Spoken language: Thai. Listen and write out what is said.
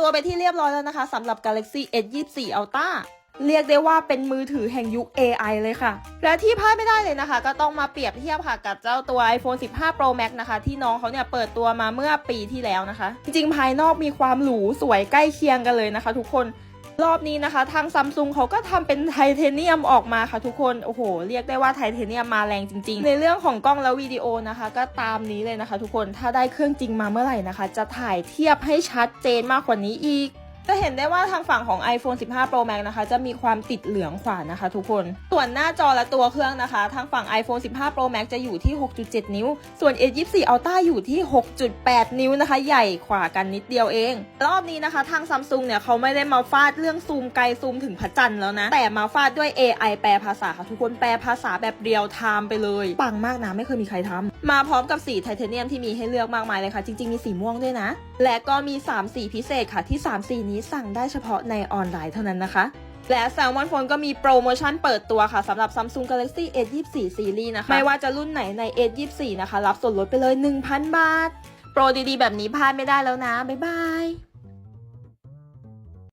ตัวไปที่เรียบร้อยแล้วนะคะสำหรับ Galaxy S24 Ultra เรียกได้ว่าเป็นมือถือแห่งยุค AI เลยค่ะ และที่พลาดไม่ได้เลยนะคะ ก็ต้องมาเปรียบเทียบค่ะกับเจ้าตัว iPhone 15 Pro Max นะคะ ที่น้องเขาเนี่ยเปิดตัวมาเมื่อปีที่แล้วนะคะ จริงๆ ภายนอกมีความหรูสวยใกล้เคียงกันเลยนะคะ ทุกคนรอบนี้นะคะ ทางซัมซุงเขาก็ทำเป็นไทเทเนียมออกมาค่ะทุกคน โอ้โห เรียกได้ว่าไทเทเนียมมาแรงจริง ๆ ในเรื่องของกล้องและวิดีโอนะคะ ก็ตามนี้เลยนะคะ ทุกคนถ้าได้เครื่องจริงมาเมื่อไหร่นะคะ จะถ่ายเทียบให้ชัดเจนมากกว่านี้อีก จะเห็นได้ว่าทางฝั่งของ iPhone 15 Pro Max นะคะ จะมีความติดเหลืองขวานะคะ ทุกคน ส่วนหน้าจอและตัวเครื่องนะคะ ทางฝั่ง iPhone 15 Pro Max จะอยู่ที่ 6.7 นิ้ว ส่วน S24 Ultra อยู่ที่ 6.8 นิ้วนะคะ ใหญ่กว่ากันนิดเดียวเอง รอบนี้นะคะ ทาง Samsung เนี่ยเขาไม่ได้มาฟาดเรื่องซูมไกลซูมถึงพระจันทร์แล้วนะ แต่มาฟาดด้วย AI แปลภาษาค่ะทุกคน แปลภาษาแบบเรียลไทม์ไปเลย ปังมากนะไม่เคยมีใครทำมาพร้อมกับสีไทเทเนียมที่มีให้เลือกมากมายเลยค่ะ จริงๆมีสีม่วงด้วยนะ และก็มี 3 สีพิเศษค่ะที่ 3 สีนี้สั่งได้เฉพาะในออนไลน์เท่านั้นนะคะ และ s ซลมอนโฟนก็มีโปรโมชั่นเปิดตัวค่ะสำหรับ Samsung Galaxy S24 Series นะคะ ไม่ว่าจะรุ่นไหนใน S24 นะคะ รับส่วนลดไปเลย 1,000 บาท โปรดีๆ แบบนี้พลาดไม่ได้แล้วนะ บ๊ายบาย